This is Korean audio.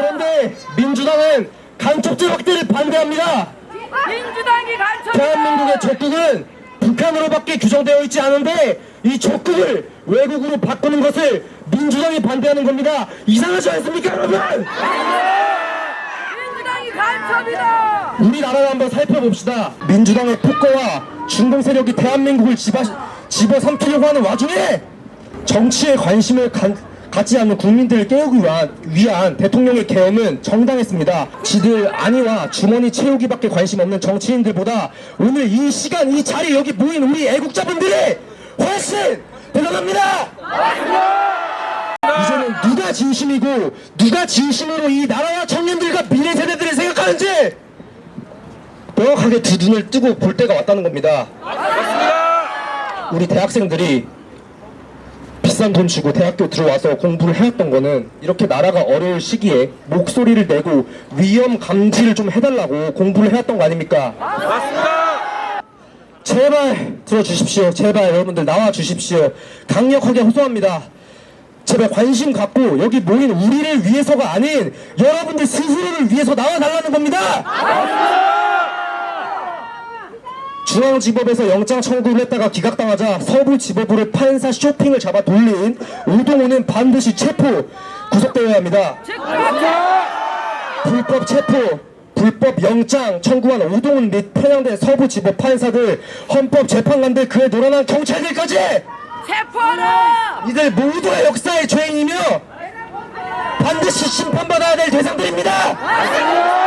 그런데 민주당은 간첩죄 확대를 반대합니다. 민주당이 간첩이다. 대한민국의 적국은 북한으로밖에 규정되어 있지 않은데 이 적국을 외국으로 바꾸는 것을 민주당이 반대하는 겁니다. 이상하지 않습니까, 여러분? 민주당이 간첩이다. 우리나라를 한번 살펴봅시다. 민주당의 폭거와 중동 세력이 대한민국을 집어, 집어삼키려고 하는 와중에 정치에 관심을 간- 갖지 않는 국민들을 깨우기 위한, 위한 대통령의 계엄은 정당했습니다. 지들 안위와 주머니 채우기밖에 관심 없는 정치인들보다 오늘 이 시간 이 자리에 여기 모인 우리 애국자분들이 훨씬 대단합니다. 이제는 누가 진심이고 누가 진심으로 이 나라와 청년들과 미래 세대들을 생각하는지 명확하게 두 눈을 뜨고 볼 때가 왔다는 겁니다. 우리 대학생들이 비싼 돈 주고 대학교 들어와서 공부를 해왔던 거는 이렇게 나라가 어려울 시기에 목소리를 내고 위험 감지를 좀 해달라고 공부를 해왔던 거 아닙니까? 제발 들어주십시오. 제발 여러분들 나와 주십시오. 강력하게 호소합니다. 제발 관심 갖고 여기 모인 우리를 위해서가 아닌 여러분들 스스로를 위해서 나와달라는 겁니다. 중앙지법에서 영장 청구를 했다가 기각당하자 서부지법으로 판사 쇼핑을 잡아 돌린 우동호는 반드시 체포 구속되어야 합니다. 불법 체포, 불법 영장 청구한 오동훈 및 편향된 서부지법 판사들, 헌법재판관들, 그에 놀아난 경찰들까지 체포하라. 이들 모두가 역사의 죄인이며 반드시 심판받아야 될 대상들입니다.